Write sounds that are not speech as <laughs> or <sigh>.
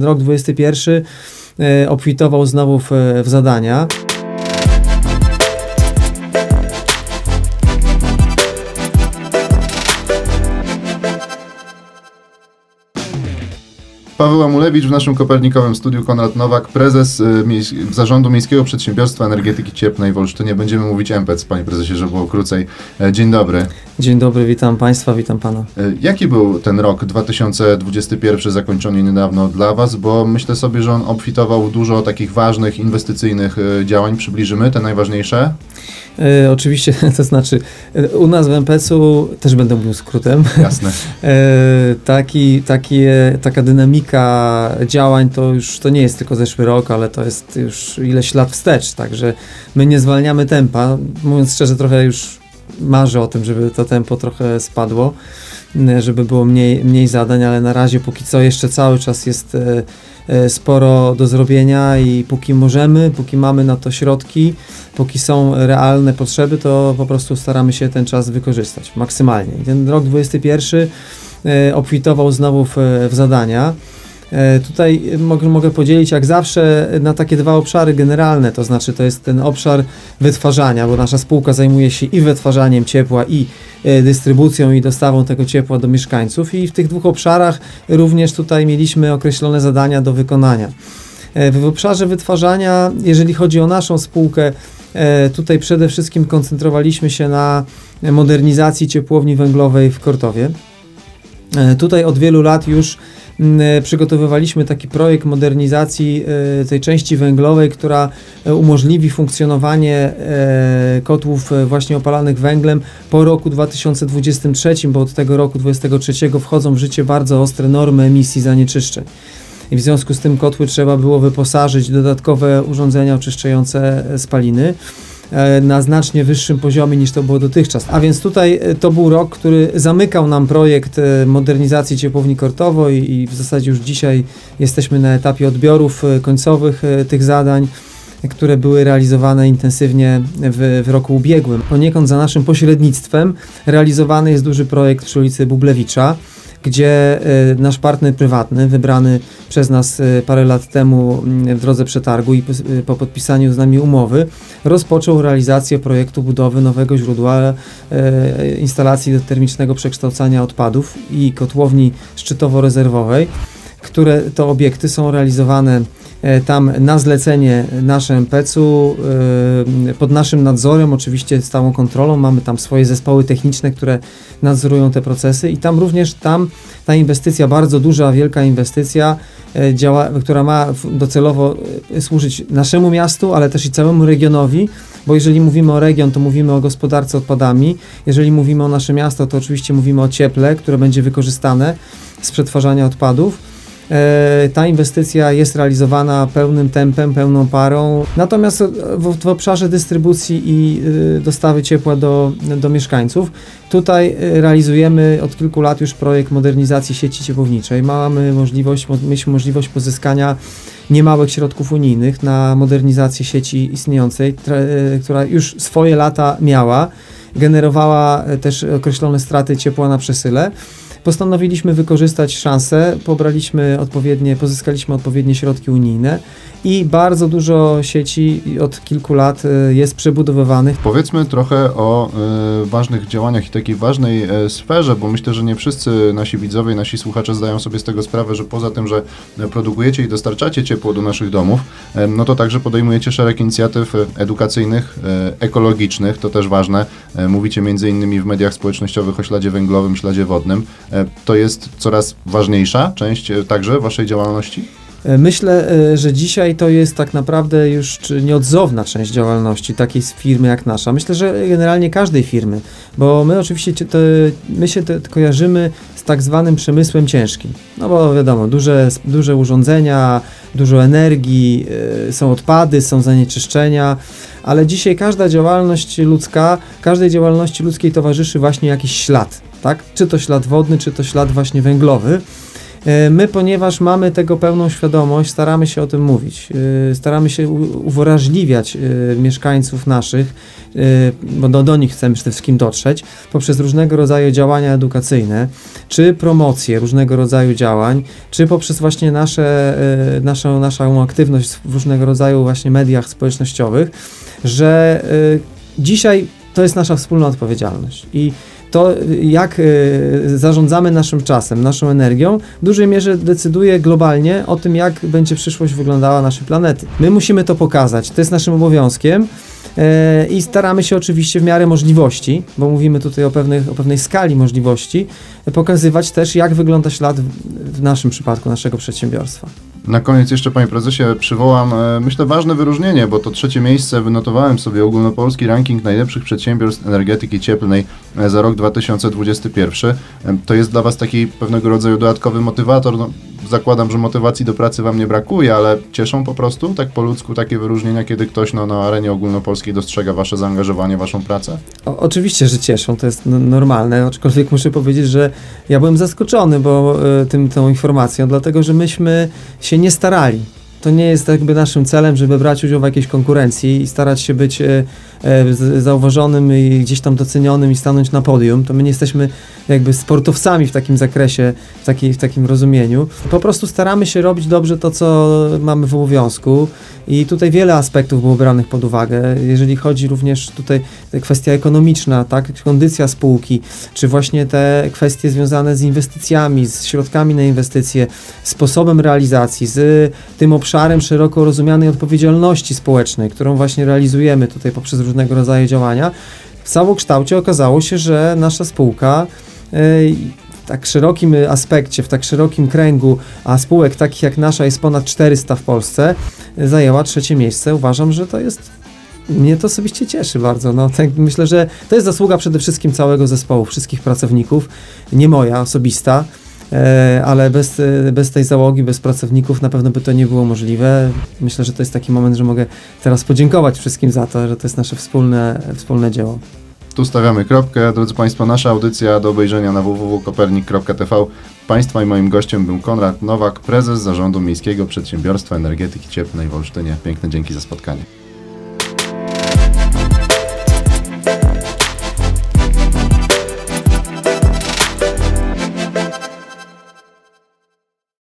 Rok 21 e, obfitował znowu w, w zadania. Paweł Amulewicz w naszym kopernikowym studiu, Konrad Nowak, prezes y, Zarządu Miejskiego Przedsiębiorstwa Energetyki Cieplnej w Olsztynie. Będziemy mówić MPEC, panie prezesie, żeby było krócej. E, Dzień dobry. Dzień dobry, witam Państwa, witam Pana. E, Jaki był ten rok 2021 zakończony niedawno dla was? Bo myślę sobie, że on obfitował dużo takich ważnych, inwestycyjnych e, działań. Przybliżymy te najważniejsze? E, oczywiście, <laughs> to znaczy, u nas w MPC-u też będę mówił skrótem. Jasne. <laughs> E, taki, taka dynamika działań to już to nie jest tylko zeszły rok, ale to jest już ileś lat wstecz, także my nie zwalniamy tempa. Mówiąc szczerze, trochę już marzę o tym, żeby to tempo trochę spadło, m, żeby było mniej, mniej zadań, ale na razie póki co jeszcze cały czas jest e, e, sporo do zrobienia i póki możemy, póki mamy na to środki, póki są realne potrzeby, to po prostu staramy się ten czas wykorzystać maksymalnie. I ten rok 21 e, obfitował znowu w, w zadania. E, Tutaj mogę, mogę podzielić jak zawsze na takie dwa obszary generalne, to znaczy to jest ten obszar wytwarzania, bo nasza spółka zajmuje się i wytwarzaniem ciepła, i e, dystrybucją i dostawą tego ciepła do mieszkańców i w tych dwóch obszarach również tutaj mieliśmy określone zadania do wykonania. E, W obszarze wytwarzania, jeżeli chodzi o naszą spółkę, tutaj przede wszystkim koncentrowaliśmy się na modernizacji ciepłowni węglowej w Kortowie. E, Tutaj od wielu lat już mm, e, przygotowywaliśmy taki projekt modernizacji e, tej części węglowej, która umożliwi funkcjonowanie kotłów właśnie opalanych węglem po roku 2023, bo od tego roku 2023 wchodzą w życie bardzo ostre normy emisji zanieczyszczeń. I w związku z tym kotły trzeba było wyposażyć dodatkowe urządzenia oczyszczające spaliny na znacznie wyższym poziomie niż to było dotychczas. A więc tutaj e, to był rok, który zamykał nam projekt e, modernizacji ciepłowni Kortowo i, i w zasadzie już dzisiaj jesteśmy na etapie odbiorów e, końcowych e, tych zadań e, które były realizowane intensywnie w, w roku ubiegłym. Poniekąd za naszym pośrednictwem realizowany jest duży projekt przy ulicy Bublewicza, gdzie e, nasz partner prywatny, wybrany przez nas e, parę lat temu mm, w drodze przetargu i e, po podpisaniu z nami umowy, rozpoczął realizację projektu budowy nowego źródła instalacji termicznego przekształcania odpadów i kotłowni szczytowo-rezerwowej, które to obiekty są realizowane tam na zlecenie naszym MPC-u, e, pod naszym nadzorem, oczywiście stałą kontrolą. Mamy tam swoje zespoły techniczne, które nadzorują te procesy i tam również tam ta inwestycja, bardzo duża, wielka inwestycja, e, działa, która ma docelowo e, służyć naszemu miastu, ale też i całemu regionowi, bo jeżeli mówimy o region, to mówimy o gospodarce odpadami. Jeżeli mówimy o nasze miasto, to oczywiście mówimy o cieple, które będzie wykorzystane z przetwarzania odpadów. E, Ta inwestycja jest realizowana pełnym tempem, pełną parą. Natomiast e, w, w obszarze dystrybucji i y, dostawy ciepła do, do mieszkańców, tutaj realizujemy od kilku lat już projekt modernizacji sieci ciepłowniczej. Mamy możliwość, mo- mieliśmy możliwość pozyskania niemałych środków unijnych na modernizację sieci istniejącej, która już swoje lata miała, generowała też określone straty ciepła na przesyle postanowiliśmy wykorzystać szansę, pobraliśmy odpowiednie, pozyskaliśmy odpowiednie środki unijne i bardzo dużo sieci od kilku lat y, jest przebudowywanych. Powiedzmy trochę o e, ważnych działaniach i takiej ważnej e, sferze, bo myślę, że nie wszyscy nasi widzowie, nasi słuchacze zdają sobie z tego sprawę, że poza tym, że e, produkujecie i dostarczacie ciepło do naszych domów, e, no to także podejmujecie szereg inicjatyw e, edukacyjnych, e, ekologicznych, to też ważne. E, Mówicie między innymi w mediach społecznościowych o śladzie węglowym, śladzie wodnym. E, To jest coraz ważniejsza część e, także waszej działalności? E, Myślę, że dzisiaj to jest tak naprawdę już nieodzowna część działalności takiej firmy jak nasza. Myślę, że generalnie każdej firmy, bo my oczywiście cie- te, my się te, kojarzymy z tak zwanym przemysłem ciężkim. No bo wiadomo, duże, duże urządzenia, dużo energii, są odpady, są zanieczyszczenia, ale dzisiaj każda działalność ludzka, każdej działalności ludzkiej towarzyszy właśnie jakiś ślad, tak? Czy to ślad wodny, czy to ślad właśnie węglowy. E, My, ponieważ mamy tego pełną świadomość, staramy się o tym mówić. E, Staramy się uwrażliwiać e, mieszkańców naszych, bo do, do nich chcemy przede wszystkim dotrzeć, poprzez różnego rodzaju działania edukacyjne, czy promocje różnego rodzaju działań, czy poprzez właśnie nasze, naszą, naszą aktywność w różnego rodzaju właśnie mediach społecznościowych, że dzisiaj to jest nasza wspólna odpowiedzialność. I to, jak y, zarządzamy naszym czasem, naszą energią, w dużej mierze decyduje globalnie o tym, jak będzie przyszłość wyglądała naszej planety. My musimy to pokazać, to jest naszym obowiązkiem. E, I staramy się oczywiście w miarę możliwości, bo mówimy tutaj o, pewnych, o pewnej skali możliwości, pokazywać też, jak wygląda ślad w, naszym przypadku, naszego przedsiębiorstwa. Na koniec jeszcze, panie prezesie, przywołam, e, myślę, ważne wyróżnienie, bo to trzecie miejsce wynotowałem sobie ogólnopolski ranking najlepszych przedsiębiorstw energetyki cieplnej e, za rok 2021. E, To jest dla was taki pewnego rodzaju dodatkowy motywator. No, zakładam, że motywacji do pracy wam nie brakuje, ale cieszą po prostu, tak po ludzku, takie wyróżnienia, kiedy ktoś no, na arenie ogólnopolskiej dostrzega wasze zaangażowanie, waszą pracę? O, oczywiście, że cieszą, to jest normalne, aczkolwiek muszę powiedzieć, że ja byłem zaskoczony bo, e, tym, tą informacją, dlatego że myśmy się nie starali. To nie jest jakby naszym celem, żeby brać udział w jakiejś konkurencji i starać się być e, e, zauważonym i gdzieś tam docenionym i stanąć na podium. To my nie jesteśmy jakby sportowcami w takim zakresie, w, takiej, w takim rozumieniu. Po prostu staramy się robić dobrze to, co mamy w obowiązku i tutaj wiele aspektów było branych pod uwagę. Jeżeli chodzi również tutaj kwestia ekonomiczna, tak, kondycja spółki, czy właśnie te kwestie związane z inwestycjami, z środkami na inwestycje, sposobem realizacji, z tym obszarem szeroko rozumianej odpowiedzialności społecznej, którą właśnie realizujemy tutaj poprzez różnego rodzaju działania. W całokształcie okazało się, że nasza spółka e, w tak szerokim aspekcie, w tak szerokim kręgu, a spółek takich jak nasza jest ponad 400 w Polsce, e, zajęła trzecie miejsce. Uważam, że to jest mnie to osobiście cieszy bardzo. No, tak myślę, że to jest zasługa przede wszystkim całego zespołu, wszystkich pracowników, nie moja osobista, ale bez, e, bez tej załogi, bez pracowników na pewno by to nie było możliwe. Myślę, że to jest taki moment, że mogę teraz podziękować wszystkim za to, że to jest nasze wspólne, wspólne dzieło. Tu stawiamy kropkę. Drodzy Państwo, nasza audycja do obejrzenia na www.kopernik.tv. Państwa i moim gościem był Konrad Nowak, prezes Zarządu Miejskiego Przedsiębiorstwa Energetyki Cieplnej w Olsztynie. Piękne dzięki za spotkanie.